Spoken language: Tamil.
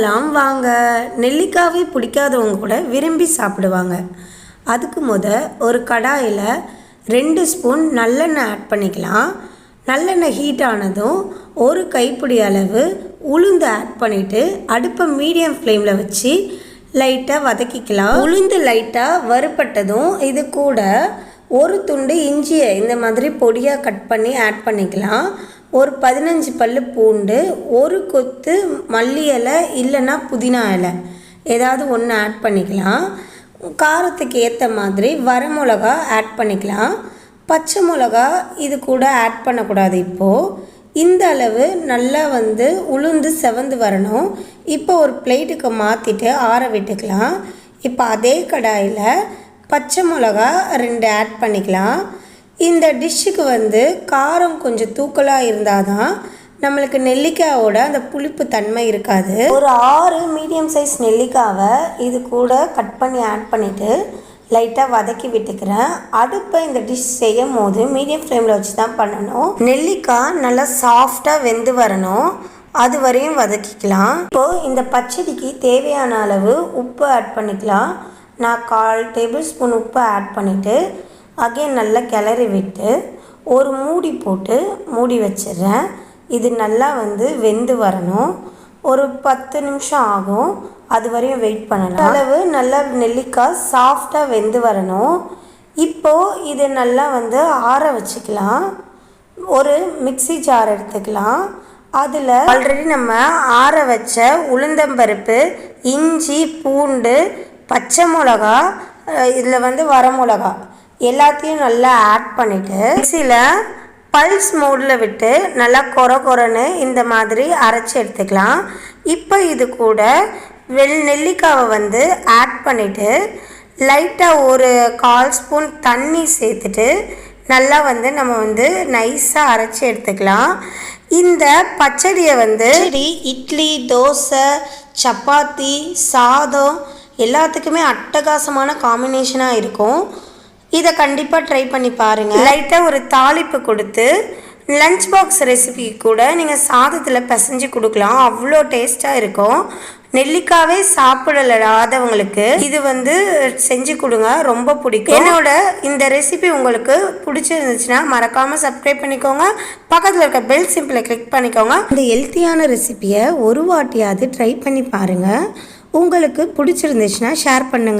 பார்க்கலாம் வாங்க. நெல்லிக்காவே பிடிக்காதவங்க கூட விரும்பி சாப்பிடுவாங்க. அதுக்கு முத ஒரு கடாயில் ரெண்டு ஸ்பூன் நல்லெண்ணெய் ஆட் பண்ணிக்கலாம். நல்லெண்ணெய் ஹீட் ஆனதும் ஒரு கைப்பிடி அளவு உளுந்து ஆட் பண்ணிவிட்டு அடுப்பை மீடியம் ஃப்ளேமில் வச்சு லைட்டாக வதக்கிக்கலாம். உளுந்து லைட்டாக வறுப்பட்டதும் இது கூட ஒரு துண்டு இஞ்சியை இந்த மாதிரி பொடியாக கட் பண்ணி ஆட் பண்ணிக்கலாம். ஒரு பதினஞ்சு பல்லு பூண்டு ஒரு கொத்து மல்லி இலை இல்லைன்னா புதினா இலை. ஏதாவது ஒன்று ஆட் பண்ணிக்கலாம். காரத்துக்கு ஏற்ற மாதிரி வரமிளகா ஆட் பண்ணிக்கலாம். பச்சை மிளகா இது கூட ஆட் பண்ணக்கூடாது இப்போது இந்த அளவு நல்லா வந்து உளுந்து செவந்து வரணும். இப்போ ஒரு பிளேட்டுக்கு மாற்றிட்டு ஆற விட்டுக்கலாம். இப்போ அதே கடாயில் பச்சை மிளகா ரெண்டு ஆட் பண்ணிக்கலாம். இந்த டிஷ்ஷுக்கு வந்து காரம் கொஞ்சம் தூக்கலாக இருந்தால் தான் நம்மளுக்கு நெல்லிக்காயோட அந்த புளிப்பு தன்மை இருக்காது. ஒரு ஆறு மீடியம் சைஸ் நெல்லிக்காவை இது கூட கட் பண்ணி ஆட் பண்ணிவிட்டு லைட்டாக வதக்கி விட்டுக்கிறேன். அடுப்பை இந்த டிஷ் செய்யும் போது மீடியம் ஃப்ளேமில் வச்சு தான் பண்ணணும். நெல்லிக்காய் நல்லா சாஃப்டாக வெந்து வரணும். அது வரையும் வதக்கிக்கலாம். இப்போது இந்த பச்சடிக்கு தேவையான அளவு உப்பு ஆட் பண்ணிக்கலாம். நான் கால் டேபிள் ஸ்பூன் உப்பு ஆட் பண்ணிவிட்டு அகைன் நல்லா கிளறி விட்டு ஒரு மூடி போட்டு மூடி வச்சிடுறேன். இது நல்லா வந்து வெந்து வரணும். ஒரு பத்து நிமிஷம் ஆகும். அது வரையும் வெயிட் பண்ணலாம். அளவு நல்லா நெல்லிக்காய் சாஃப்டாக வெந்து வரணும். இப்போது இது நல்லா வந்து ஆற வச்சுக்கலாம். ஒரு மிக்ஸி ஜார் எடுத்துக்கலாம். அதில் ஆல்ரெடி நம்ம ஆற வச்ச உளுந்தம்பருப்பு இஞ்சி பூண்டு பச்சை மிளகா இதில் வந்து வரமிளகா எல்லாத்தையும் நல்லா ஆட் பண்ணிவிட்டு மிக்சியில் பல்ஸ் மோடில் விட்டு நல்லா கொர கொரன்னு இந்த மாதிரி அரைச்சி எடுத்துக்கலாம். இப்போ இது கூட வெள் நெல்லிக்காவை வந்து ஆட் பண்ணிவிட்டு லைட்டாக ஒரு கால் ஸ்பூன் தண்ணி சேர்த்துட்டு நல்லா வந்து நம்ம வந்து நைஸாக அரைச்சி எடுத்துக்கலாம். இந்த பச்சடியை வந்து இட்லி தோசை சப்பாத்தி சாதம் எல்லாத்துக்குமே அட்டகாசமான காம்பினேஷனாக இருக்கும். இதை கண்டிப்பாக ட்ரை பண்ணி பாருங்கள் லைட்டாக ஒரு தாளிப்பு கொடுத்து லஞ்ச் பாக்ஸ் ரெசிபி கூட நீங்கள் சாதத்தில் பிசைஞ்சு கொடுக்கலாம். அவ்வளோ டேஸ்ட்டாக இருக்கும். நெல்லிக்காவே சாப்பிடலாதவங்களுக்கு இது வந்து செஞ்சு கொடுங்க. ரொம்ப பிடிக்கும். என்னோட இந்த ரெசிபி உங்களுக்கு பிடிச்சிருந்துச்சுன்னா மறக்காமல் சப்ஸ்கிரைப் பண்ணிக்கோங்க. பக்கத்தில் இருக்க பெல் சிம்பிளை கிளிக் பண்ணிக்கோங்க. இந்த ஹெல்த்தியான ரெசிபியை ஒரு வாட்டியாவது ட்ரை பண்ணி பாருங்கள் உங்களுக்கு பிடிச்சிருந்துச்சுன்னா ஷேர் பண்ணுங்கள்